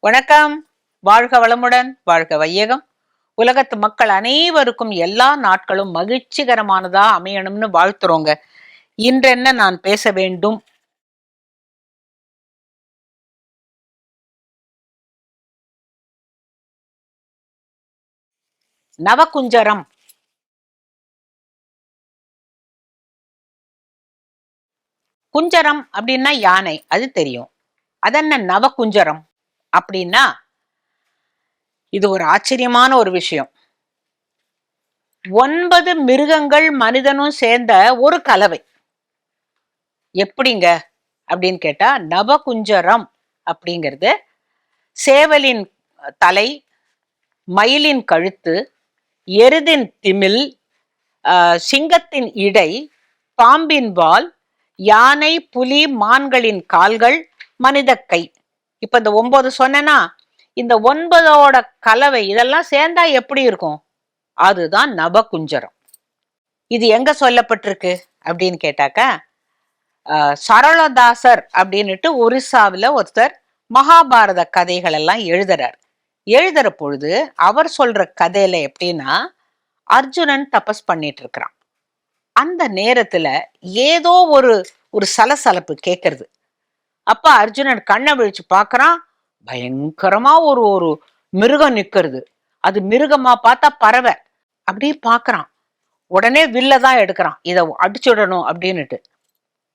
வணக்கம். வாழ்க வளமுடன் வாழ்க வையகம். உலகத்து மக்கள் அனைவருக்கும் எல்லா நாட்களும் மகிழ்ச்சிகரமானதா அமையணும்னு வாழ்த்துறோங்க. இன்றென்ன நான் பேச வேண்டும்? நவகுஞ்சரம். குஞ்சரம் அப்படின்னா யானை அது தெரியும். அதென்ன நவகுஞ்சரம்? அப்படின்னா இது ஒரு ஆச்சரியமான ஒரு விஷயம். ஒன்பது மிருகங்கள் மனிதனும் சேர்ந்த ஒரு கலவை. எப்படிங்க? அப்படின்னு கேட்டா நவகுஞ்சரம் அப்படிங்கிறது சேவலின் தலை மயிலின் கழுத்து எருதின் திமில் ஆஹ், சிங்கத்தின் இடை பாம்பின் வால் யானை புலி மான்களின் கால்கள் மனித கை. இப்ப இந்த ஒன்பது சொன்னேன்னா இந்த ஒன்பதோட கலவை இதெல்லாம் சேர்ந்தா எப்படி இருக்கும்? அதுதான் நவகுஞ்சரம். இது எங்க சொல்லப்பட்டிருக்கு அப்படின்னு கேட்டாக்கா சரளதாசர் அப்படின்னுட்டு ஒரிசாவில் ஒருத்தர் மகாபாரத கதைகள் எல்லாம் எழுதுறார். எழுதுற பொழுது அவர் சொல்ற கதையில எப்படின்னா அர்ஜுனன் தபஸ் பண்ணிட்டு இருக்கிறான். அந்த நேரத்துல ஏதோ ஒரு ஒரு சலசலப்பு கேட்கறது அப்ப அர்ஜுனன் கண்ணை விழிச்சு பாக்குறான் பயங்கரமா ஒரு ஒரு மிருகம் நிக்கிறது. அது மிருகமா பார்த்தா பறவை. அப்படியே பாக்குறான் உடனே வில்ல தான் எடுக்கிறான். இதை அடிச்சுடணும் அப்படின்னுட்டு.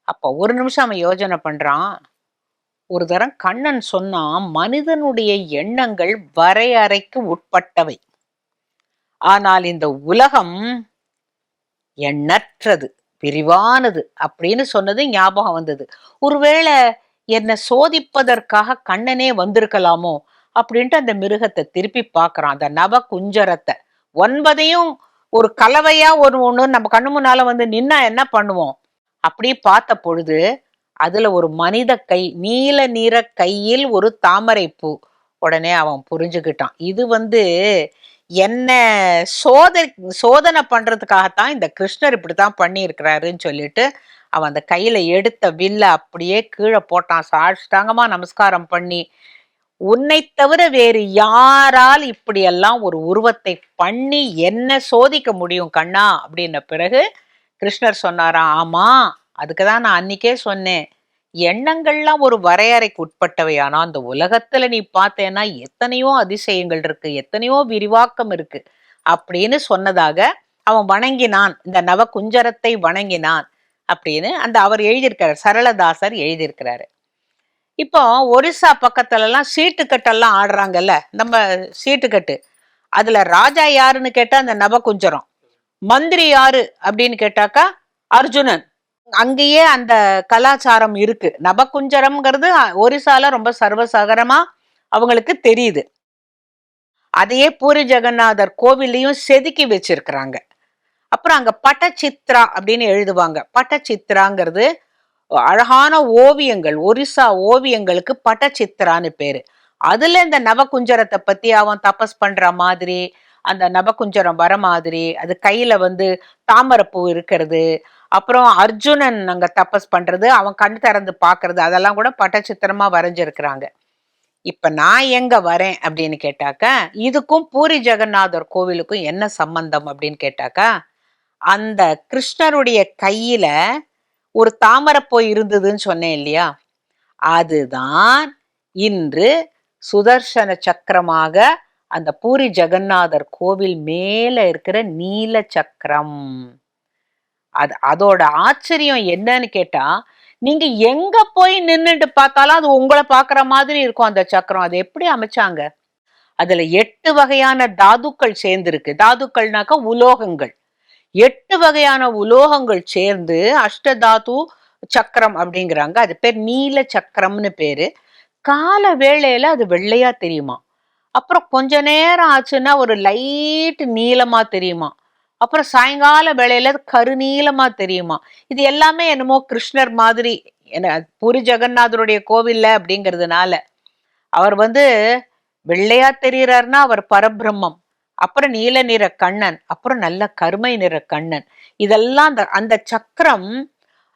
அப்ப ஒரு நிமிஷம் அவன் யோசனை பண்றான். ஒரு தரம் கண்ணன் சொன்னான் மனிதனுடைய எண்ணங்கள் வரையறைக்கு உட்பட்டவை. ஆனால் இந்த உலகம் எண்ணற்றது விரிவானது அப்படின்னு சொன்னது ஞாபகம் வந்தது. ஒருவேளை என்னை சோதிப்பதற்காக கண்ணனே வந்திருக்கலாமோ? அப்படின்ட்டு அந்த மிருகத்தை திருப்பி பார்க்குறான். அந்த நவ குஞ்சரத்தை. ஒன்பதையும் ஒரு கலவையா ஒரு ஒன்று நம்ம கண்ணு முன்னால வந்து நின்னா என்ன பண்ணுவோம்? அப்படி பார்த்த பொழுது அதுல ஒரு மனித கை நீல நிற கையில் ஒரு தாமரை பூ உடனே அவன் புரிஞ்சுக்கிட்டான். இது வந்து என்ன சோதனை சோதனை பண்றதுக்காகத்தான் இந்த கிருஷ்ணர் இப்படித்தான் பண்ணியிருக்கிறாருன்னு சொல்லிட்டு அவன் அந்த கையில எடுத்த வில்ல அப்படியே கீழே போட்டான். சாஷ்டாங்கமா நமஸ்காரம் பண்ணி உன்னை தவிர வேறு யாரால் இப்படியெல்லாம் ஒரு உருவத்தை பண்ணி என்ன சோதிக்க முடியும் கண்ணா? அப்படின்ன பிறகு கிருஷ்ணர் சொன்னாராம் ஆமா அதுக்கு தான் நான் அன்னைக்கே சொன்னேன். எண்ணங்கள்லாம் ஒரு வரையறைக்கு உட்பட்டவை. ஆனால் அந்த உலகத்துல நீ பார்த்தேன்னா எத்தனையோ அதிசயங்கள் இருக்கு எத்தனையோ விரிவாக்கம் இருக்கு. அப்படின்னு சொன்னதாக அவன் வணங்கினான். இந்த நவ குஞ்சரத்தை வணங்கினான் அப்படின்னு அந்த அவர் எழுதியிருக்கிறார் சரளதாசர் எழுதியிருக்கிறாரு. இப்போ ஒரிசா பக்கத்துலலாம் சீட்டுக்கட்டெல்லாம் ஆடுறாங்கல்ல நம்ம சீட்டுக்கட்டு. அதுல ராஜா யாருன்னு கேட்டா அந்த நவகுஞ்சரம். மந்திரி யாரு அப்படின்னு கேட்டாக்கா அர்ஜுனன். அங்கேயே அந்த கலாச்சாரம் இருக்கு. நபகுஞ்சரம்ங்கிறது ஒரிசால ரொம்ப சர்வசாகரமா அவங்களுக்கு தெரியுது. அதையே பூரி ஜெகநாதர் கோவில்லையும் செதுக்கி வச்சிருக்கிறாங்க. அப்புறம் அங்க பட்டச்சித்ரா அப்படின்னு எழுதுவாங்க. பட்டச்சித்ராங்கிறது அழகான ஓவியங்கள் ஒரிசா ஓவியங்களுக்கு பட்டச்சித்ரான்னு பேரு. அதுல இந்த நவகுஞ்சரத்தை பத்தி அவன் தபஸ் பண்ற மாதிரி அந்த நவகுஞ்சரம் வர மாதிரி அது கையில வந்து தாமரைப்பூ இருக்கிறது அப்புறம் அர்ஜுனன் அங்க தபஸ் பண்றது அவன் கண் திறந்து பாக்குறது அதெல்லாம் கூட பட்டச்சித்திரமா வரைஞ்சிருக்கிறாங்க. இப்ப நான் எங்க வரேன் அப்படின்னு கேட்டாக்க இதுக்கும் பூரி ஜெகநாதர் கோவிலுக்கும் என்ன சம்பந்தம் அப்படின்னு கேட்டாக்கா அந்த கிருஷ்ணருடைய கையில ஒரு தாமரப்போய் இருந்ததுன்னு சொன்னேன் இல்லையா? அதுதான் இன்று சுதர்சன சக்கரமாக அந்த பூரி ஜெகநாதர் கோவில் மேல இருக்கிற நீல சக்கரம். அது அதோட ஆச்சரியம் என்னன்னு கேட்டா நீங்க எங்க போய் நின்றுட்டு பார்த்தாலும் அது உங்களை பார்க்குற மாதிரி இருக்கும் அந்த சக்கரம். அது எப்படி அமைச்சாங்க? அதுல எட்டு வகையான தாதுக்கள் சேர்ந்திருக்கு. தாதுக்கள்னாக்கா உலோகங்கள். எட்டு வகையான உலோகங்கள் சேர்ந்து அஷ்டதாது சக்கரம் அப்படிங்கிறாங்க. அது பேர் நீல சக்கரம்னு பேரு. கால வேளையில அது வெள்ளையா தெரியுமா? அப்புறம் கொஞ்ச நேரம் ஆச்சுன்னா ஒரு லைட் நீளமா தெரியுமா? அப்புறம் சாயங்கால வேளையில கருநீளமா கருநீலமா தெரியுமா? இது எல்லாமே என்னமோ கிருஷ்ணர் மாதிரி என்ன பூரி ஜெகநாதருடைய கோவில்ல அப்படிங்கிறதுனால. அவர் வந்து வெள்ளையா தெரியறாருன்னா அவர் பரபிரம்மம் அப்புறம் நீல நிற கண்ணன் அப்புறம் நல்ல கருமை நிற கண்ணன். இதெல்லாம் அந்த அந்த சக்கரம்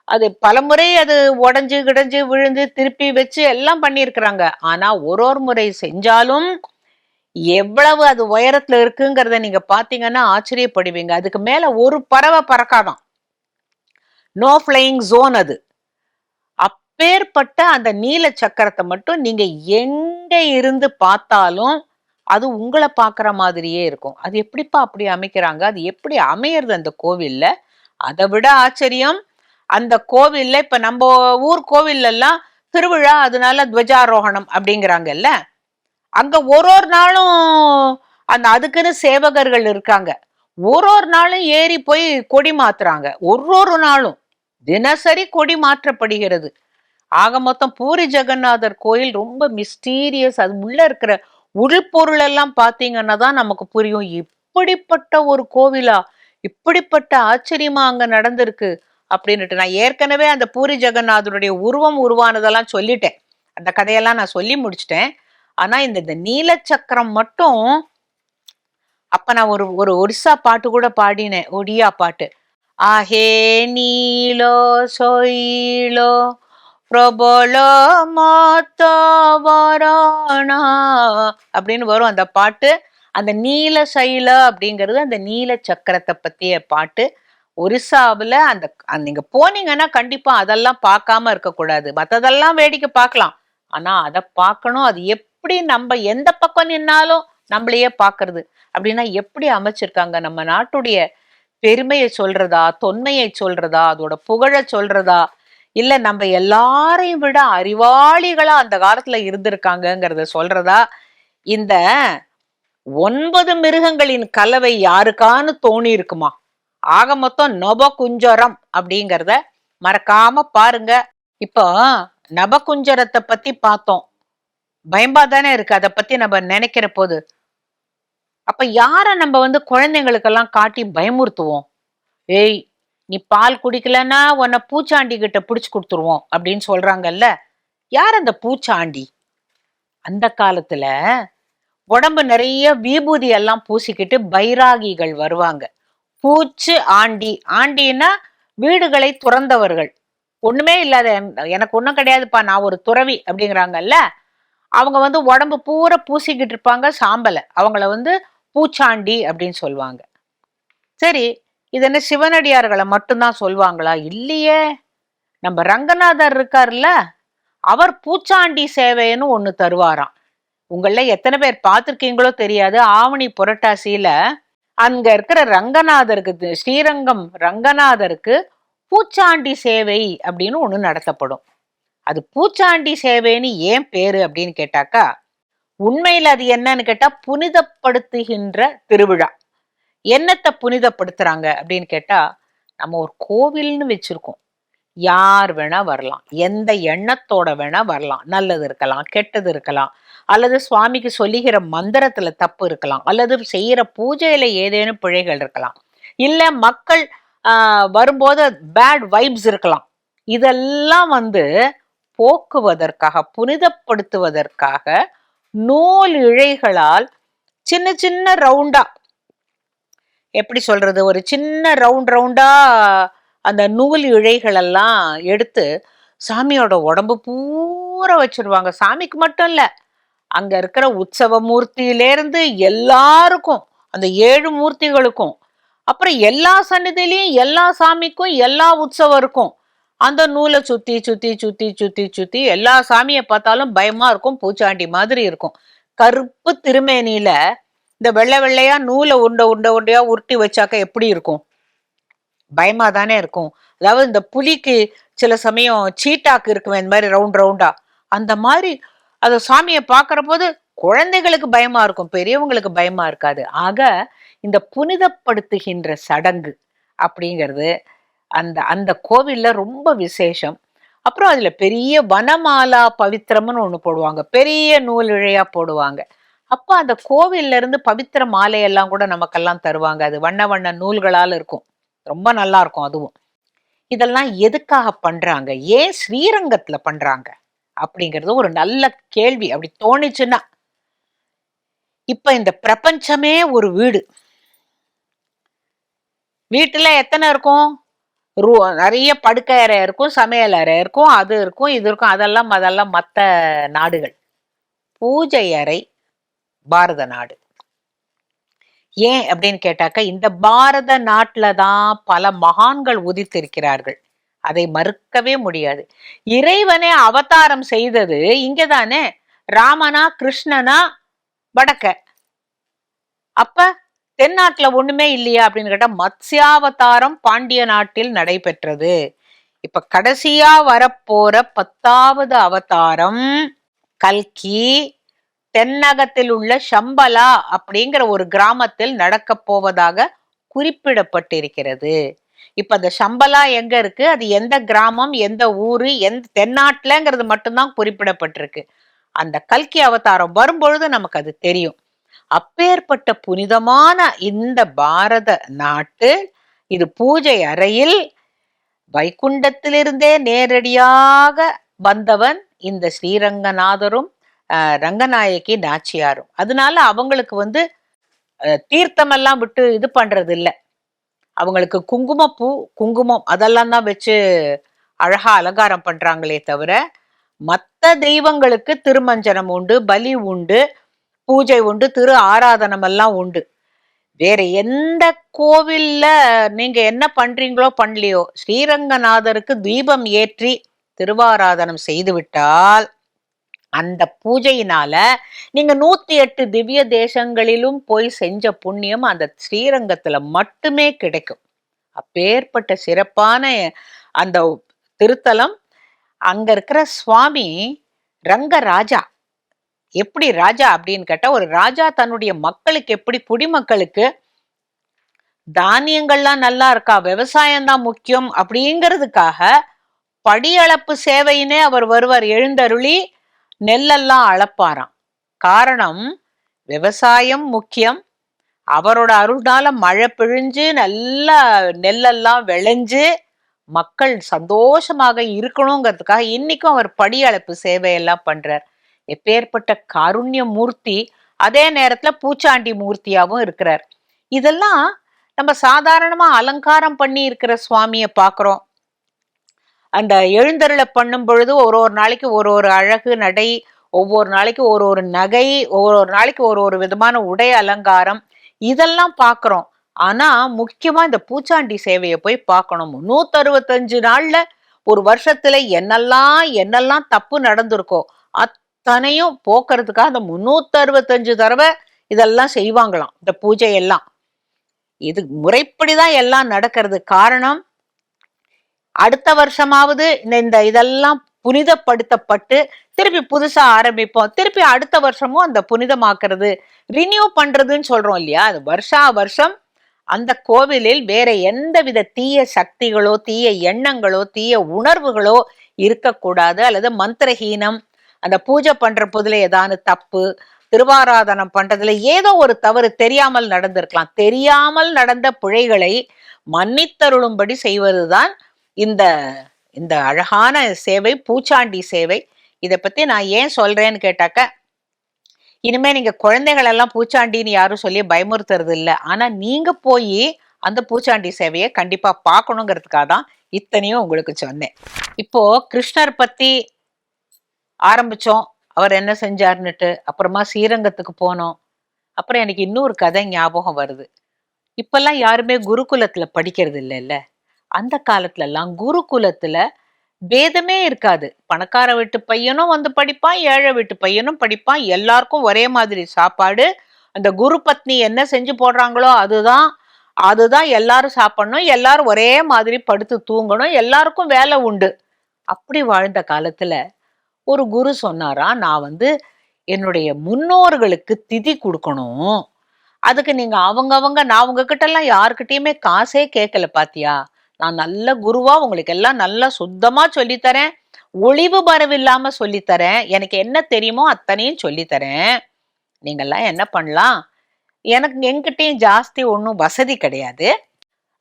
அது பலமுறை அது உடஞ்சு கிடஞ்சு விழுந்து திருப்பி வச்சு எல்லாம் பண்ணியிருக்கிறாங்க. ஆனா ஒரு ஒரு முறை செஞ்சாலும் எவ்வளவு அது உயரத்துல இருக்குங்கிறத நீங்க பாத்தீங்கன்னா ஆச்சரியப்படுவீங்க. அதுக்கு மேல ஒரு பறவை பறக்காதான். நோ ஃபிளையிங் ஜோன் அது. அப்பேற்பட்ட அந்த நீல சக்கரத்தை மட்டும் நீங்க எங்க இருந்து பார்த்தாலும் அது உங்களை பார்க்குற மாதிரியே இருக்கும். அது எப்படிப்பா அப்படி அமைக்கிறாங்க? அது எப்படி அமையிறது அந்த கோவில்ல? அதை விட ஆச்சரியம். அந்த கோவில்ல இப்ப நம்ம ஊர் கோவில்ல திருவிழா அதனால துவஜாரோகணம் அப்படிங்கிறாங்கல்ல? அங்க ஒரு ஒரு நாளும் அந்த அதுக்குன்னு சேவகர்கள் இருக்காங்க. ஒரு ஒரு நாளும் ஏறி போய் கொடி மாத்துறாங்க. ஒரு ஒரு நாளும். தினசரி கொடி மாற்றப்படுகிறது. ஆக மொத்தம் பூரி ஜெகநாதர் கோயில் ரொம்ப மிஸ்டீரியஸ் அது உள்ள இருக்கிற உள்பொருள் எல்லாம் பார்த்தீங்கன்னா தான் நமக்கு புரியும். இப்படிப்பட்ட ஒரு கோவிலா? இப்படிப்பட்ட ஆச்சரியமா அங்க நடந்திருக்கு? அப்படின்ட்டு நான் ஏற்கனவே அந்த பூரி ஜெகநாதருடைய உருவம் உருவானதெல்லாம் சொல்லிட்டேன். அந்த கதையெல்லாம் நான் சொல்லி முடிச்சிட்டேன். ஆனா இந்த இந்த நீலச்சக்கரம் மட்டும் அப்ப நான் ஒரு ஒரு ஒரிசா பாட்டு கூட பாடினேன் ஒடியா பாட்டு. ஆஹே நீலோ சொயிலோ பிரபல மாத்தவரானா அப்படின்னு வரும் அந்த பாட்டு. அந்த நீல சைல அப்படிங்கிறது அந்த நீல சக்கரத்தை பத்திய பாட்டு. ஒரிசாவில் அந்த அந்த நீங்க போனீங்கன்னா கண்டிப்பா அதெல்லாம் பார்க்காம இருக்கக்கூடாது. மற்றதெல்லாம் வேடிக்கை பார்க்கலாம். ஆனா அதை பார்க்கணும் அது எப்படி நம்ம எந்த பக்கம் நின்னாலும் நம்மளையே பாக்குறது அப்படின்னா எப்படி அமைச்சிருக்காங்க? நம்ம நாட்டுடைய பெருமையை சொல்றதா? தொன்மையை சொல்றதா? அதோட புகழ சொல்றதா? இல்ல நம்ம எல்லாரையும் விட அறிவாளிகளா அந்த காலத்துல இருந்திருக்காங்கிறத சொல்றதா? இந்த ஒன்பது மிருகங்களின் கலவை யாருக்கான்னு தோணி இருக்குமா? ஆக மொத்தம் நபகுஞ்சரம் அப்படிங்கிறத மறக்காம பாருங்க. இப்போ நபகுஞ்சரத்தை பத்தி பார்த்தோம். பயமா தானே இருக்கு. அதை பத்தி நம்ம நினைக்கிற போது. அப்ப யார நம்ம வந்து குழந்தைங்களுக்கெல்லாம் காட்டி பயமுறுத்துவோம்? ஏய் நீ பால் குடிக்கலன்னா உன்னை பூச்சாண்டி கிட்ட புடிச்சு கொடுத்துருவோம் அப்படின்னு சொல்றாங்கல்ல. யார் அந்த பூச்சாண்டி? அந்த காலத்துல உடம்பு நிறைய விபூதி எல்லாம் பூசிக்கிட்டு பைராகிகள் வருவாங்க. பூச்சு ஆண்டி. ஆண்டின்னா வீடுகளை துறந்தவர்கள். ஒண்ணுமே இல்லாத எனக்கு ஒன்றும் கிடையாதுப்பா நான் ஒரு துறவி அப்படிங்கிறாங்கல்ல. அவங்க வந்து உடம்பு பூரா பூசிக்கிட்டு இருப்பாங்க சாம்பலை. அவங்கள வந்து பூச்சாண்டி அப்படின்னு சொல்லுவாங்க. சரி இது என்ன சிவனடியார்களை மட்டும்தான் சொல்லுவாங்களா? இல்லையே. நம்ம ரங்கநாதர் இருக்கார்ல அவர் பூச்சாண்டி சேவைன்னு ஒன்று தருவாராம். உங்களில் எத்தனை பேர் பார்த்துருக்கீங்களோ தெரியாது. ஆவணி புரட்டாசியில அங்க இருக்கிற ரங்கநாதருக்கு தி- ஸ்ரீரங்கம் ரங்கநாதருக்கு பூச்சாண்டி சேவை அப்படின்னு ஒன்று நடத்தப்படும். அது பூச்சாண்டி சேவைன்னு ஏன் பேரு அப்படின்னு கேட்டாக்கா உண்மையில் அது என்னன்னு கேட்டா புனிதப்படுத்துகின்ற திருவிழா. என்னத்தை புனிதப்படுத்துறாங்க அப்படின்னு கேட்டா நம்ம ஒரு கோவில்னு வச்சிருக்கோம். யார் வேணா வரலாம். எந்த எண்ணத்தோட வேணா வரலாம். நல்லது இருக்கலாம் கெட்டது இருக்கலாம். அல்லது சுவாமிக்கு சொல்லுகிற மந்திரத்துல தப்பு இருக்கலாம். அல்லது செய்யற பூஜையில ஏதேனும் பிழைகள் இருக்கலாம். இல்ல மக்கள் வரும்போது பேட் வைப்ஸ் இருக்கலாம். இதெல்லாம் வந்து போக்குவதற்காக புனிதப்படுத்துவதற்காக நூல் இழைகளால் சின்ன சின்ன ரவுண்டா எப்படி சொல்றது ஒரு சின்ன ரவுண்ட் ரவுண்டா அந்த நூல் இழைகள் எல்லாம் எடுத்து சாமியோட உடம்பு பூரா வச்சிருவாங்க. சாமிக்கு மட்டும் இல்ல அங்க இருக்கிற உற்சவ மூர்த்தியிலேருந்து எல்லாருக்கும் அந்த ஏழு மூர்த்திகளுக்கும் அப்புறம் எல்லா சன்னதியிலையும் எல்லா சாமிக்கும் எல்லா உற்சவம் இருக்கும் அந்த நூலை சுத்தி சுத்தி சுத்தி சுத்தி சுத்தி எல்லா சாமியை பார்த்தாலும் பயமா இருக்கும் பூச்சாண்டி மாதிரி இருக்கும். கருப்பு திருமேனியில இந்த வெள்ளை வெள்ளையா நூலை உருண்டை உருண்டை உருண்டையா உருட்டி வச்சாக்க எப்படி இருக்கும்? பயமா தானே இருக்கும். அதாவது இந்த புலிக்கு சில சமயம் சீட்டாக்கு இருக்குமே இந்த மாதிரி ரவுண்ட் ரவுண்டா அந்த மாதிரி அந்த சாமியை பார்க்குற போது குழந்தைகளுக்கு பயமா இருக்கும் பெரியவங்களுக்கு பயமா இருக்காது. ஆக இந்த புனிதப்படுத்துகின்ற சடங்கு அப்படிங்கிறது அந்த அந்த கோவில்ல ரொம்ப விசேஷம். அப்புறம் அதுல பெரிய வனமாலா பவித்திரம்னு ஒன்று போடுவாங்க. பெரிய நூல் இழையா போடுவாங்க. அப்போ அந்த கோவில்ல இருந்து பவித்திர மாலையெல்லாம் கூட நமக்கெல்லாம் தருவாங்க. அது வண்ண வண்ண நூல்களால் இருக்கும். ரொம்ப நல்லா இருக்கும் அதுவும். இதெல்லாம் எதுக்காக பண்றாங்க? ஏன் ஸ்ரீரங்கத்துல பண்றாங்க? அப்படிங்கிறது ஒரு நல்ல கேள்வி. அப்படி தோணுச்சுன்னா. இப்ப இந்த பிரபஞ்சமே ஒரு வீடு. வீட்டுல எத்தனை இருக்கும்? ரூ நிறைய படுக்கை அறை இருக்கும் சமையல் அறை இருக்கும் அது இருக்கும் இது இருக்கும் அதெல்லாம் அதெல்லாம் மற்ற நாடுகள். பூஜை அறை பாரத நாடு. ஏன் அப்படின்னு கேட்டாக்க இந்த பாரத நாட்டில தான் பல மகான்கள் உதித்திருக்கிறார்கள். அதை மறுக்கவே முடியாது. இறைவனே அவதாரம் செய்தது இங்கதானே? ராமனா கிருஷ்ணனா வடக்க. அப்ப தென்னாட்டுல ஒண்ணுமே இல்லையா அப்படின்னு கேட்டா மத்ஸ்யாவதாரம் பாண்டிய நாட்டில் நடைபெற்றது. இப்ப கடைசியா வரப்போற பத்தாவது அவதாரம் கல்கி தென்னகத்தில் உள்ள சம்பலா அப்படிங்கிற ஒரு கிராமத்தில் நடக்க போவதாக குறிப்பிடப்பட்டிருக்கிறது. இப்ப அந்த சம்பலா எங்க இருக்கு? அது எந்த கிராமம் எந்த ஊரு எந்த தென்னாட்டுலங்கிறது மட்டும்தான் குறிப்பிடப்பட்டிருக்கு. அந்த கல்கி அவதாரம் வரும்பொழுது நமக்கு அது தெரியும். அப்பேற்பட்ட புனிதமான இந்த பாரத நாட்டு இது பூஜை அறையில் வைகுண்டத்திலிருந்தே நேரடியாக வந்தவன் இந்த ஸ்ரீரங்கநாதரும் ரங்கநாயகி நாச்சியாரும். அதனால அவங்களுக்கு வந்து தீர்த்தமெல்லாம் விட்டு இது பண்றது இல்லை அவங்களுக்கு குங்குமப்பூ குங்குமம் அதெல்லாம் தான் வச்சு அழகா அலங்காரம் பண்றாங்களே தவிர மற்ற தெய்வங்களுக்கு திருமஞ்சனம் உண்டு பலி உண்டு பூஜை உண்டு திரு ஆராதனம் எல்லாம் உண்டு. வேற எந்த கோவில்ல நீங்க என்ன பண்றீங்களோ பண்ணலையோ ஸ்ரீரங்கநாதருக்கு தீபம் ஏற்றி திருவாராதனம் செய்து விட்டால் அந்த பூஜையினால நீங்க நூத்தி எட்டு திவ்ய தேசங்களிலும் போய் செஞ்ச புண்ணியம் அந்த ஸ்ரீரங்கத்துல மட்டுமே கிடைக்கும். அப்பேற்பட்ட சிறப்பான அந்த திருத்தலம். அங்க இருக்கிற சுவாமி ரங்கராஜா. எப்படி ராஜா அப்படின்னு கேட்டா ஒரு ராஜா தன்னுடைய மக்களுக்கு எப்படி குடிமக்களுக்கு தானியங்கள்லாம் நல்லா இருக்கா விவசாயம் தான் முக்கியம் அப்படிங்கிறதுக்காக படியளப்பு சேவையினே அவர் வருவார். எழுந்தருளி நெல்லெல்லாம் அளப்பாராம். காரணம் விவசாயம் முக்கியம். அவரோட அருள்னால மழை பிழிஞ்சு நல்லா நெல்லெல்லாம் விளைஞ்சு மக்கள் சந்தோஷமாக இருக்கணுங்கிறதுக்காக இன்னைக்கும் அவர் படியளப்பு சேவையெல்லாம் பண்றார். எப்பேற்பட்ட காருண்ய மூர்த்தி அதே நேரத்துல பூச்சாண்டி மூர்த்தியாவும் இருக்கிறார். இதெல்லாம் நம்ம சாதாரணமா அலங்காரம் பண்ணி இருக்கிற சுவாமிய பாக்குறோம் அந்த எழுந்தருளை பண்ணும் பொழுது ஒரு ஒரு நாளைக்கு ஒரு ஒரு அழகு நடை ஒவ்வொரு நாளைக்கு ஒரு ஒரு நகை ஒவ்வொரு நாளைக்கு ஒரு ஒரு விதமான உடை அலங்காரம் இதெல்லாம் பார்க்குறோம். ஆனா முக்கியமா இந்த பூச்சாண்டி சேவையை போய் பார்க்கணும். நூத்தறுபத்தஞ்சு நாள்ல ஒரு வருஷத்துல என்னெல்லாம் என்னெல்லாம் தப்பு நடந்திருக்கோ அத்தனையும் போக்குறதுக்காக அந்த முன்னூத்தி அறுபத்தஞ்சு தடவை இதெல்லாம் செய்வாங்களாம் இந்த பூஜை எல்லாம் இது முறைப்படிதான் எல்லாம் நடக்கிறது. காரணம் அடுத்த வருஷமாவது இந்த இந்த இதெல்லாம் புனிதப்படுத்தப்பட்டு திருப்பி புதுசா ஆரம்பிப்போம். திருப்பி அடுத்த வருஷமும் அந்த புனிதமாக்குறது ரினியூ பண்றதுன்னு சொல்றோம் இல்லையா? அது வருஷா வருஷம் அந்த கோவிலில் வேற எந்த வித தீய சக்திகளோ தீய எண்ணங்களோ தீய உணர்வுகளோ இருக்கக்கூடாது. அல்லது மந்திரஹீனம் அந்த பூஜை பண்ற புதுல ஏதாவது தப்பு திருவாராதனம் பண்றதுல ஏதோ ஒரு தவறு தெரியாமல் நடந்திருக்கலாம். தெரியாமல் நடந்த பிழைகளை மன்னித்தருளும்படி செய்வதுதான் இந்த இந்த அழகான சேவை பூச்சாண்டி சேவை. இதை பத்தி நான் ஏன் சொல்றேன்னு கேட்டாக்க இனிமே நீங்க குழந்தைகள் எல்லாம் பூச்சாண்டின்னு யாரும் சொல்லி பயமுறுத்துறது இல்லை. ஆனா நீங்க போய் அந்த பூச்சாண்டி சேவையை கண்டிப்பா பார்க்கணுங்கிறதுக்காக தான் இத்தனையும் உங்களுக்கு சொன்னேன். இப்போ கிருஷ்ணர் பத்தி ஆரம்பித்தோம் அவர் என்ன செஞ்சாருன்னுட்டு அப்புறமா ஸ்ரீரங்கத்துக்கு போனோம். அப்புறம் எனக்கு இன்னொரு கதை ஞாபகம் வருது. இப்பெல்லாம் யாருமே குருகுலத்தில் படிக்கிறது இல்லைல்ல. அந்த காலத்துலலாம் குருகுலத்தில் பேதமே இருக்காது. பணக்கார வீட்டு பையனும் வந்து படிப்பான் ஏழை வீட்டு பையனும் படிப்பான். எல்லாருக்கும் ஒரே மாதிரி சாப்பாடு. அந்த குரு பத்னி என்ன செஞ்சு போடுறாங்களோ அதுதான். அதுதான் எல்லாரும் சாப்பிடணும். எல்லாரும் ஒரே மாதிரி படுத்து தூங்கணும். எல்லாருக்கும் வேலை உண்டு. அப்படி வாழ்ந்த காலத்துல ஒரு குரு சொன்னாரா நான் வந்து என்னுடைய முன்னோர்களுக்கு திதி கொடுக்கணும். அதுக்கு நீங்க அவங்கவங்க நான் உங்ககிட்ட எல்லாம் யாருக்கிட்டயுமே காசே கேட்கல பாத்தியா? நான் நல்ல குருவா உங்களுக்கு எல்லாம் நல்லா சுத்தமா சொல்லித்தரேன். ஒளிவு பரவில்லாம சொல்லித்தரேன். எனக்கு என்ன தெரியுமோ அத்தனையும் சொல்லித்தரேன். நீங்கெல்லாம் என்ன பண்ணலாம்? எனக்கு எங்கிட்டையும் ஜாஸ்தி ஒன்றும் வசதி கிடையாது.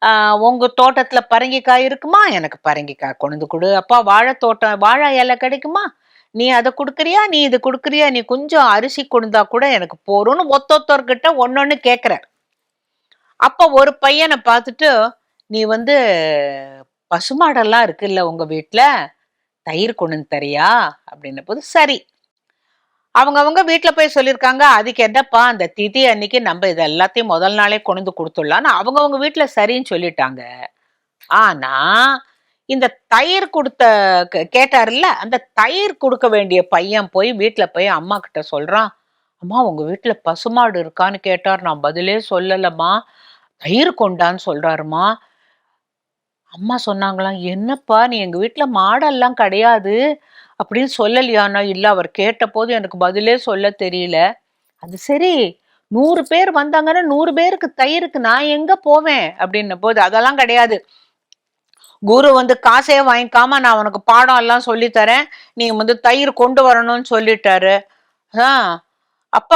உங்கள் உங்க தோட்டத்துல பரங்கிக்காய் இருக்குமா? எனக்கு பரங்கிக்காய் கொண்டு கொடு. அப்பா வாழை தோட்டம் வாழை இலை கிடைக்குமா? நீ அதை கொடுக்குறியா நீ இது கொடுக்குறியா நீ கொஞ்சம் அரிசி கொடுந்தா கூட எனக்கு போறோம்னு ஒத்தொத்தர்கிட்ட ஒன்னொன்னு கேட்குற அப்ப ஒரு பையனை பார்த்துட்டு நீ வந்து பசுமாடெல்லாம் இருக்குல்ல உங்க வீட்டில் தயிர் கொண்டு வந்து தரியா? அப்படின்ன போது சரி. அவங்க அவங்க வீட்டில் போய் சொல்லியிருக்காங்க அதுக்கு என்னப்பா அந்த திதி அன்னைக்கு நம்ம இது எல்லாத்தையும் முதல் நாளே கொண்டு வந்து கொடுத்துடலாம்னு அவங்கவுங்க வீட்டில் சரின்னு சொல்லிட்டாங்க. ஆனால் இந்த தயிர் கொடுத்த கே- கேட்டாருல்ல அந்த தயிர் கொடுக்க வேண்டிய பையன் போய் வீட்டில் போய் அம்மா கிட்ட சொல்றான் அம்மா உங்க வீட்டில் பசுமாடு இருக்கான்னு கேட்டார் நான் பதிலே சொல்லலம்மா தயிர் கொண்டான்னு சொல்றாருமா. அம்மா சொன்னாங்களாம் என்னப்பா நீ எங்க வீட்டில் மாடெல்லாம் கிடையாது அப்படின்னு சொல்லலையானா இல்லை அவர் கேட்டபோது எனக்கு பதிலே சொல்ல தெரியல. அது சரி நூறு பேர் வந்தாங்கன்னா நூறு பேருக்கு தயிருக்கு நான் எங்க போவேன்? அப்படின்ன போது அதெல்லாம் கிடையாது குரு வந்து காசே வாங்கிக்காம நான் உனக்கு பாடம் எல்லாம் சொல்லி தரேன். நீ வந்து தயிர் கொண்டு வரணும்னு சொல்லிட்டாரு. ஆ அப்ப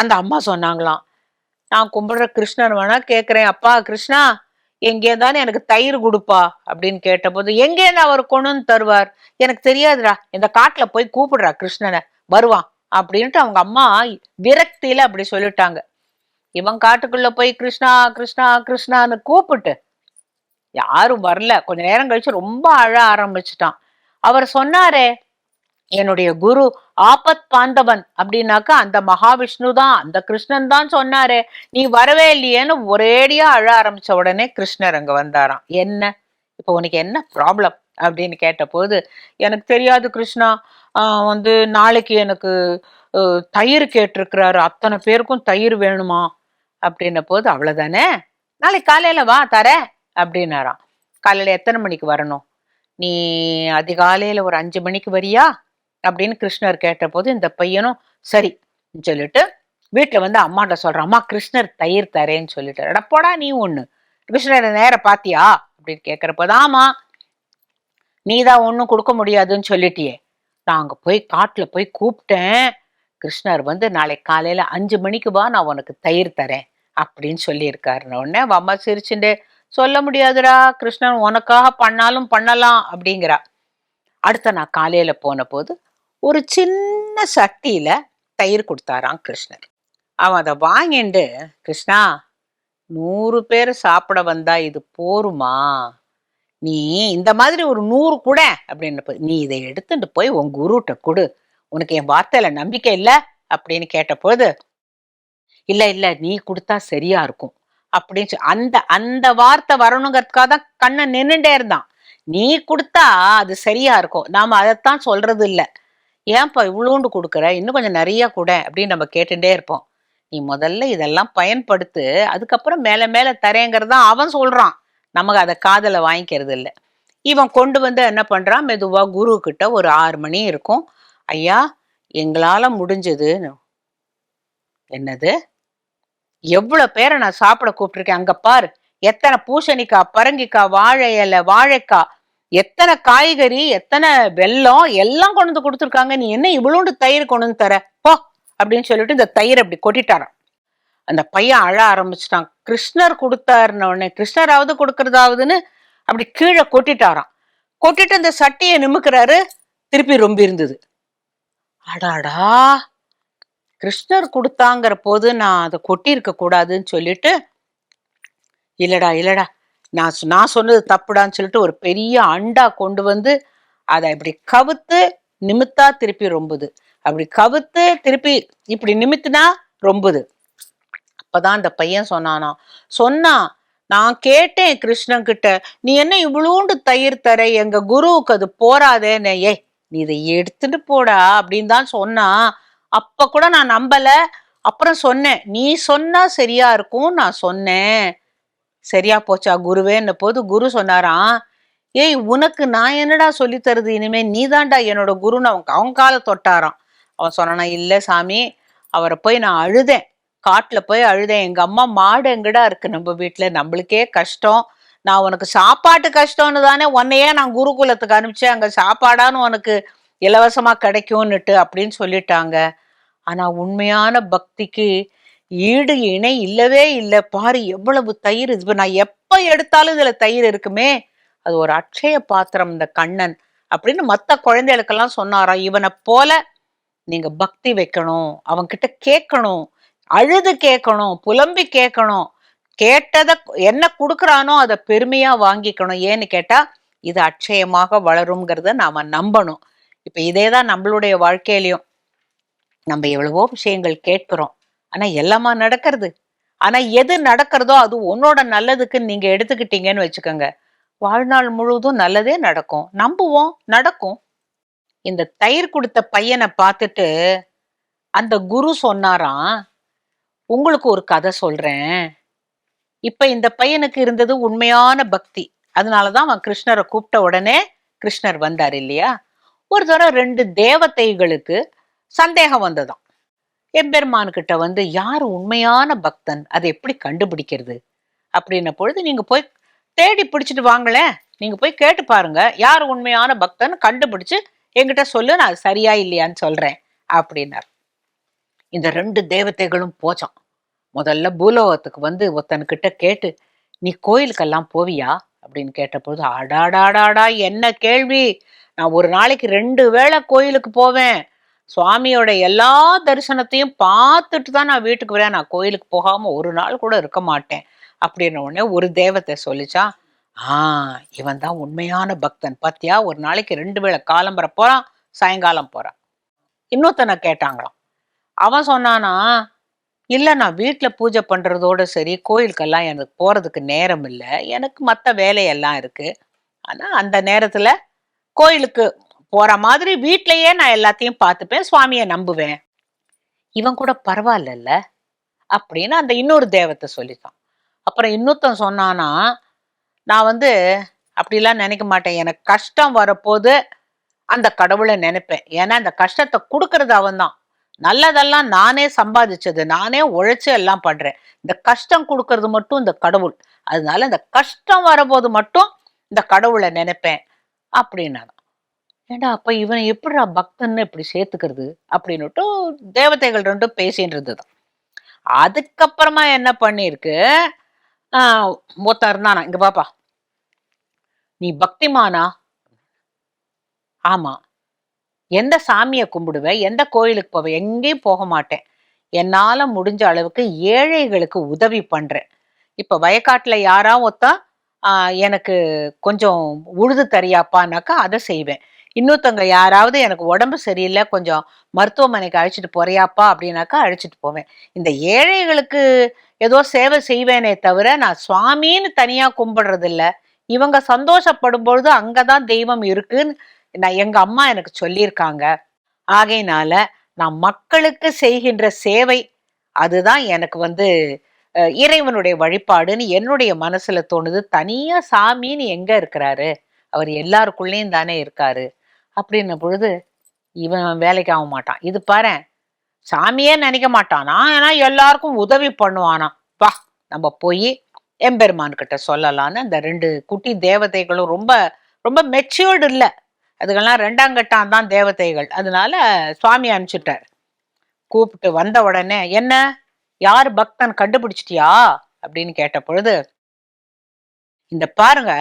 அந்த அம்மா சொன்னாங்களாம். நான் கும்பிடுற கிருஷ்ணன் வேணா கேட்குறேன் அப்பா கிருஷ்ணா எங்கேதானே எனக்கு தயிர் கொடுப்பா அப்படின்னு கேட்டபோது எங்கேன்னு அவர் கொண்டு தருவார்? எனக்கு தெரியாதுடா. இந்த காட்டுல போய் கூப்பிடுறா கிருஷ்ணனை. வருவான். அப்படின்ட்டு அவங்க அம்மா விரக்தியில அப்படி சொல்லிட்டாங்க. இவன் காட்டுக்குள்ள போய் கிருஷ்ணா கிருஷ்ணா கிருஷ்ணான்னு கூப்பிட்டு யாரும் வரல. கொஞ்ச நேரம் கழிச்சு ரொம்ப அழ ஆரம்பிச்சிட்டான். அவர் சொன்னாரே என்னுடைய குரு ஆபத் பாந்தவன். அப்படின்னாக்கா அந்த மகாவிஷ்ணு தான் அந்த கிருஷ்ணன் தான் சொன்னாரு நீ வரவே இல்லையேன்னு ஒரேடியா அழ ஆரம்பிச்ச உடனே கிருஷ்ணர் அங்க வந்தாராம். என்ன? இப்போ உனக்கு என்ன ப்ராப்ளம் அப்படின்னு கேட்டபோது எனக்கு தெரியாது கிருஷ்ணா. வந்து நாளைக்கு எனக்கு தயிர் கேட்டிருக்கிறாரு. அத்தனை பேருக்கும் தயிர் வேணுமா? அப்படின்ன போது அவ்வளவுதானே? நாளைக்கு காலையில வா தரேன். அப்படின்னாராம். காலையில எத்தனை மணிக்கு வரணும்? நீ அதிகாலையில் ஒரு அஞ்சு மணிக்கு வரியா? அப்படின்னு கிருஷ்ணர் கேட்டபோது இந்த பையனும் சரி சொல்லிட்டு வீட்டுல வந்து அம்மாட்ட சொல்கிறான் அம்மா கிருஷ்ணர் தயிர் தரேன்னு சொல்லிட்டு "அட போடா நீ ஒன்று கிருஷ்ணரை நேர பாத்தியா? அப்படின்னு கேக்குறப்போது ஆமா. நீதான் ஒன்றும் கொடுக்க முடியாதுன்னு சொல்லிட்டியே. நான் அங்கே போய் காட்டுல போய் கூப்பிட்டேன். கிருஷ்ணர் வந்து நாளைக்கு காலையில அஞ்சு மணிக்கு வா நான் உனக்கு தயிர் தரேன் அப்படின்னு சொல்லியிருக்காருன்னு உடனே அம்மா சிரிச்சுட்டு சொல்ல முடியாதுடா கிருஷ்ணன் உனக்காக பண்ணாலும் பண்ணலாம் அப்படிங்கிறா. அடுத்த நான் காலையில போன போது ஒரு சின்ன சட்டியில தயிர் கொடுத்தாராம் கிருஷ்ணர். அவன் அதை வாங்கிண்டு கிருஷ்ணா நூறு பேர் சாப்பிட வந்தா இது போருமா? நீ இந்த மாதிரி ஒரு நூறு கூட அப்படின்னு போய், நீ இதை எடுத்துட்டு போய் உன் குருட்ட கொடு. உனக்கு என் வார்த்தையில நம்பிக்கை இல்லை? அப்படின்னு கேட்டபோது இல்லை இல்லை நீ கொடுத்தா சரியா இருக்கும். அப்படின்னு அந்த அந்த வார்த்தை வரணுங்கிறதுக்காக தான் கண்ணை நின்னுட்டே இருந்தான். நீ கொடுத்தா அது சரியா இருக்கும். நாம அதைத்தான் சொல்றது இல்லை ஏன்பா இவ்வளோண்டு கொடுக்குற? இன்னும் கொஞ்சம் நிறைய கூட அப்படின்னு நம்ம கேட்டுட்டே இருப்போம். நீ முதல்ல இதெல்லாம் பயன்படுத்து அதுக்கப்புறம் மேல மேல தரேங்கிறது தான் அவன் சொல்றான். நமக்கு அதை காதல வாங்கிக்கிறது இல்லை. இவன் கொண்டு வந்து என்ன பண்றான்? மெதுவா குரு கிட்ட ஒரு ஆறு மணி இருக்கும். ஐயா எங்களால முடிஞ்சது. என்னது? எவ்வளவு பேரை நான் சாப்பிட கூப்பிட்டுருக்கேன்? அங்க பாரு எத்தனை பூசணிக்காய் பரங்கிக்காய் வாழை இலை வாழைக்காய் எத்தனை காய்கறி எத்தனை வெல்லம் எல்லாம் கொண்டு வந்து கொடுத்துருக்காங்க. நீ என்ன இவ்வளோண்டு தயிர் கொண்டு வந்து தர? போ அப்படின்னு சொல்லிட்டு இந்த தயிர் அப்படி கொட்டிட்டாரான் அந்த பையன் அழ ஆரம்பிச்சிட்டான். கிருஷ்ணர் கொடுத்தாருன உடனே கிருஷ்ணராவது கொடுக்கறதாவதுன்னு அப்படி கீழே கொட்டிட்டாராம். கொட்டிட்டு அந்த சட்டியை நிமுக்கிறாரு திருப்பி ரொம்ப இருந்தது. அடாடா கிருஷ்ணர் கொடுத்தாங்கிற போது நான் அதை கொட்டியிருக்க கூடாதுன்னு சொல்லிட்டு இல்லடா இல்லடா நான் நான் சொன்னது தப்புடான்னு சொல்லிட்டு ஒரு பெரிய அண்டா கொண்டு வந்து அதை இப்படி கவுத்து நிமித்தா திருப்பி ரொம்புது. அப்படி கவுத்து திருப்பி இப்படி நிமித்துனா ரொம்புது. அப்பதான் அந்த பையன் சொன்னானா சொன்னான் நான் கேட்டேன் கிருஷ்ணன் கிட்ட நீ என்ன இவ்வளோண்டு தயிர் தர எங்க குருவுக்கு அது போறாதேன்னு ஏய் நீ இதை எடுத்துட்டு போடா அப்படின்னு தான் சொன்னா அப்ப கூட நான் நம்பல. அப்புறம் சொன்னேன் நீ சொன்னா சரியா இருக்கும் நான் சொன்னேன். சரியா போச்சா குருவேன்ன போது குரு சொன்னாராம் ஏய் உனக்கு நான் என்னடா சொல்லி தருது? இனிமே நீதான்டா என்னோட குருன்னு அவன் அவன் காலை தொட்டாராம். அவன் சொன்னானா இல்ல சாமி அவரை போய் நான் அழுதேன். காட்டுல போய் அழுதேன். எங்க அம்மா மாடு எங்கடா இருக்கு நம்ம வீட்டுல நம்மளுக்கே கஷ்டம். நான் உனக்கு சாப்பாட்டு கஷ்டம்னு தானே உன்னையே நான் குருகுலத்துக்கு அனுப்பிச்சேன். அங்க சாப்பாடான்னு உனக்கு இலவசமா கிடைக்கும்னுட்டு அப்படின்னு சொல்லிட்டாங்க. ஆனா உண்மையான பக்திக்கு ஈடு இணை இல்லவே இல்லை. பாரு எவ்வளவு தயிர் இது நான் எப்ப எடுத்தாலும் இதுல தயிர் இருக்குமே. அது ஒரு அட்சய பாத்திரம் இந்த கண்ணன் அப்படின்னு மத்த குழந்தைகளுக்கெல்லாம் சொன்னாராம் இவனை போல நீங்க பக்தி வைக்கணும். அவன்கிட்ட கேட்கணும். அழுது கேட்கணும். புலம்பி கேட்கணும். கேட்டதை என்ன கொடுக்குறானோ அதை பெருமையா வாங்கிக்கணும். ஏன்னு கேட்டா இது அட்சயமாக வளருங்கிறத நாம நம்பணும். இப்ப இதே தான் நம்மளுடைய வாழ்க்கையிலையும். நம்ம எவ்வளவோ விஷயங்கள் கேட்கிறோம். ஆனா எல்லாமா நடக்கிறது? ஆனா எது நடக்கிறதோ அது உன்னோட நல்லதுக்கு நீங்க எடுத்துக்கிட்டீங்கன்னு வச்சுக்கோங்க. வாழ்நாள் முழுவதும் நல்லதே நடக்கும். நம்புவோம் நடக்கும். இந்த தயிர் கொடுத்த பையனை பார்த்துட்டு அந்த குரு சொன்னாராம் உங்களுக்கு ஒரு கதை சொல்றேன். இப்ப இந்த பையனுக்கு இருந்தது உண்மையான பக்தி. அதனாலதான் அவன் கிருஷ்ணரை கூப்பிட்ட உடனே கிருஷ்ணர் வந்தார் இல்லையா? ஒரு தடவை ரெண்டு தேவதைகளுக்கு சந்தேகம் வந்ததாம். எம்பெருமான் கிட்ட வந்து யார் உண்மையான பக்தன்? அதை எப்படி கண்டுபிடிக்கிறது? அப்படின்ன பொழுது நீங்க போய் தேடி பிடிச்சிட்டு வாங்களேன். நீங்க போய் கேட்டு பாருங்க. யார் உண்மையான பக்தன் கண்டுபிடிச்சு என்கிட்ட சொல்லு. நான் அது சரியா இல்லையான்னு சொல்றேன். அப்படின்னார். இந்த ரெண்டு தேவதைகளும் போச்சான் முதல்ல பூலோகத்துக்கு வந்து ஒருத்தன்கிட்ட கேட்டு நீ கோயிலுக்கெல்லாம் போவியா? அப்படின்னு கேட்டபோது அடாடாடாடா என்ன கேள்வி? நான் ஒரு நாளைக்கு ரெண்டு வேளை கோயிலுக்கு போவேன். சுவாமியோட எல்லா தரிசனத்தையும் பார்த்துட்டு தான் நான் வீட்டுக்கு வரேன். நான் கோயிலுக்கு போகாம ஒரு நாள் கூட இருக்க மாட்டேன். அப்படின்ன உடனே ஒரு தேவத்தை சொல்லிச்சா ஆ இவன் தான் உண்மையான பக்தன். பத்தியா ஒரு நாளைக்கு ரெண்டு வேளை காலம்பர போறான் சாயங்காலம் போறான். இன்னொருத்தனை கேட்டாங்களாம். அவன் சொன்னானா இல்லை நான் வீட்டில் பூஜை பண்ணுறதோட சரி கோயிலுக்கெல்லாம் எனக்கு போகிறதுக்கு நேரம் இல்லை. எனக்கு மற்ற வேலையெல்லாம் இருக்குது ஆனால் அந்த நேரத்தில் கோயிலுக்கு போற மாதிரி வீட்லயே நான் எல்லாத்தையும் பார்த்துப்பேன் சுவாமியை நம்புவேன். இவன் கூட பரவாயில்லல்ல அப்படின்னு அந்த இன்னொரு தேவத்தை சொல்லித்தான் அப்புறம் இன்னொருத்தன் சொன்னானா நான் வந்து அப்படிலாம் நினைக்க மாட்டேன். எனக்கு கஷ்டம் வரப்போது அந்த கடவுளை நினைப்பேன். ஏன்னா அந்த கஷ்டத்தை கொடுக்கறது அவன்தான். நல்லதெல்லாம் நானே சம்பாதிச்சது நானே உழைச்சி எல்லாம் பண்றேன். இந்த கஷ்டம் கொடுக்கறது மட்டும் இந்த கடவுள். அதனால இந்த கஷ்டம் வரபோது மட்டும் இந்த கடவுளை நினைப்பேன். அப்படின்னா ஏண்டா அப்போ இவனை எப்படிடா பக்தன்னு இப்படி சேர்த்துக்கிறது? அப்படின்னுட்டு தேவதைகள் ரெண்டும் பேசின்னு இருந்ததுதான் அதுக்கப்புறமா என்ன பண்ணிருக்கு ஆஹ் ஒருத்தன் இருந்தானா? இங்க பாப்பா. நீ பக்திமானா? ஆமா. எந்த சாமியை கும்பிடுவேன் எந்த கோயிலுக்கு போவ? எங்கேயும் போக மாட்டேன். என்னால் முடிஞ்ச அளவுக்கு ஏழைகளுக்கு உதவி பண்ணுறேன் இப்போ வயக்காட்டுல யாரா ஒருத்தன் எனக்கு கொஞ்சம் உழுது தரியாப்பானாக்கா அதை செய்வேன். இன்னொருத்தவங்க யாராவது எனக்கு உடம்பு சரியில்லை கொஞ்சம் மருத்துவமனைக்கு அழைச்சிட்டு போறியாப்பா அப்படின்னாக்கா அழைச்சிட்டு போவேன். இந்த ஏழைகளுக்கு ஏதோ சேவை செய்வேனே தவிர நான் சுவாமின்னு தனியாக கும்பிடுறதில்ல. இவங்க சந்தோஷப்படும் பொழுது அங்கதான் தெய்வம் இருக்குன்னு நான் எங்கள் அம்மா எனக்கு சொல்லியிருக்காங்க. ஆகையினால நான் மக்களுக்கு செய்கின்ற சேவை அதுதான் எனக்கு வந்து இறைவனுடைய வழிபாடுன்னு என்னுடைய மனசுல தோணுது. தனியா சாமின்னு எங்க இருக்கிறாரு? அவர் எல்லாருக்குள்ளேயும் தானே இருக்காரு. அப்படின்ன பொழுது இவன் வேலைக்கு ஆக மாட்டான். இது பாரு சாமியே நினைக்க மாட்டானா. ஏன்னா எல்லாருக்கும் உதவி பண்ணுவானா வா நம்ம போய் எம்பெருமான் கிட்ட சொல்லலாம்னு அந்த ரெண்டு குட்டி தேவதைகளும் ரொம்ப ரொம்ப மெச்சூர்டு இல்லை. அதுக்கெல்லாம் ரெண்டாம் கட்டம் தான் தேவதைகள். அதனால சுவாமி அனுப்பிச்சுட்டார். கூப்பிட்டு வந்த உடனே என்ன? யார் பக்தன் கண்டுபிடிச்சிட்டியா? அப்படின்னு கேட்ட பொழுது இந்த பாருங்க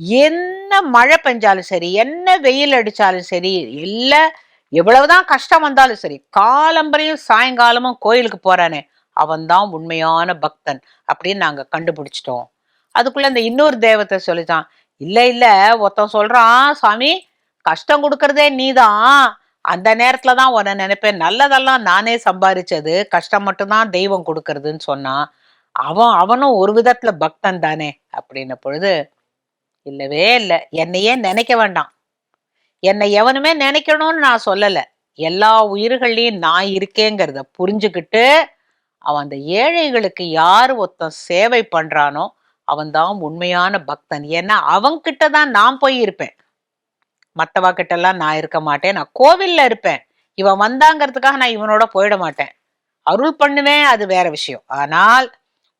என்ன மழை பெஞ்சாலும் சரி என்ன வெயில் அடிச்சாலும் சரி இல்ல எவ்வளவுதான் கஷ்டம் வந்தாலும் சரி காலம்பரையும் சாயங்காலமும் கோயிலுக்கு போறானே அவன்தான் உண்மையான பக்தன் அப்படின்னு நாங்க கண்டுபிடிச்சிட்டோம். அதுக்குள்ள இந்த இன்னொரு தேவத்தை சொல்லிட்டான் இல்ல இல்ல ஒருத்தன் சொல்றான் சாமி கஷ்டம் கொடுக்கறதே நீதான் அந்த நேரத்துல தான் உன்னை நினைப்பேன். நல்லதெல்லாம் நானே சம்பாரிச்சது கஷ்டம் மட்டும்தான் தெய்வம் கொடுக்கறதுன்னு சொன்னான் அவன் அவனும் ஒரு விதத்துல பக்தன் தானே அப்படின்ன பொழுது இல்லவே இல்லை. என்னையே நினைக்க வேண்டாம். என்னை எவனுமே நினைக்கணும்னு நான் சொல்லல. எல்லா உயிர்கள்லையும் நான் இருக்கேங்கிறத புரிஞ்சுக்கிட்டு அவன் அந்த ஏழைகளுக்கு யார் ஒருத்தன் சேவை பண்றானோ அவன்தான் உண்மையான பக்தன். ஏன்னா அவன்கிட்ட தான் நான் போய் இருப்பேன் மற்றவா கிட்டெல்லாம் நான் இருக்க மாட்டேன். நான் கோவில்ல இருப்பேன். இவன் வந்தாங்கிறதுக்காக நான் இவனோட போயிட மாட்டேன். அருள் பண்ணுவேன் அது வேற விஷயம். ஆனால்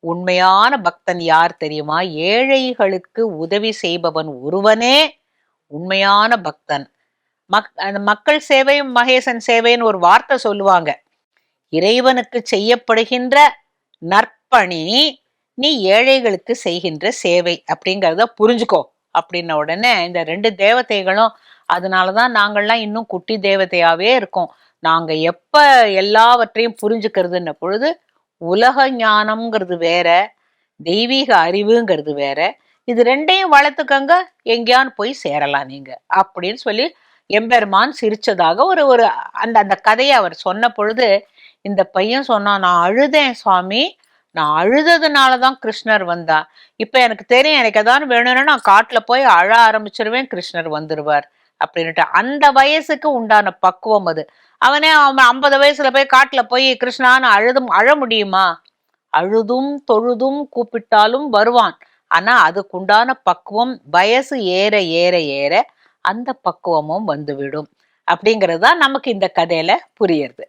உண்மையான பக்தன் யார் தெரியுமா? ஏழைகளுக்கு உதவி செய்பவன் ஒருவனே உண்மையான பக்தன். மக் அந்த மக்கள் சேவையும் மகேசன் சேவைன்னு ஒரு வார்த்தை சொல்லுவாங்க. இறைவனுக்கு செய்யப்படுகின்ற நற்பணி நீ ஏழைகளுக்கு செய்கின்ற சேவை அப்படிங்கிறத புரிஞ்சுக்கோ. அப்படின்ன உடனே இந்த ரெண்டு தேவதைகளும் அதனாலதான் நாங்கள்லாம் இன்னும் குட்டி தேவதையாவே இருக்கோம். நாங்க எப்ப எல்லாவற்றையும் புரிஞ்சுக்கிறதுன்ன பொழுது உலக ஞானம்ங்கிறது வேற தெய்வீக அறிவுங்கிறது வேற. இது ரெண்டையும் வளர்த்துக்கங்க எங்கேயான்னு போய் சேரலாம் நீங்க அப்படின்னு சொல்லி எம்பெருமான் சிரிச்சதாக ஒரு ஒரு அந்த அந்த கதையை அவர் சொன்ன பொழுது இந்த பையன் சொன்னான் நான் அழுதேன் சுவாமி நான் அழுததுனால தான் கிருஷ்ணர் வந்தா இப்ப எனக்கு தெரியும் எனக்கு ஏதாவது வேணும்னா நான் காட்டுல போய் அழ ஆரம்பிச்சிருவேன் கிருஷ்ணர் வந்துருவார் அப்படின்ட்டு அந்த வயசுக்கு உண்டான பக்குவம் அது. அவனே அவன் ஐம்பது வயசுல போய் காட்டுல போய் கிருஷ்ணான்னு அழுதும் அழ முடியுமா? அழுதும் தொழுதும் கூப்பிட்டாலும் வருவான். ஆனா அதுக்குண்டான பக்குவம் வயசு ஏற ஏற ஏற அந்த பக்குவமும் வந்துவிடும். அப்படிங்கிறது தான் நமக்கு இந்த கதையில புரியுறது.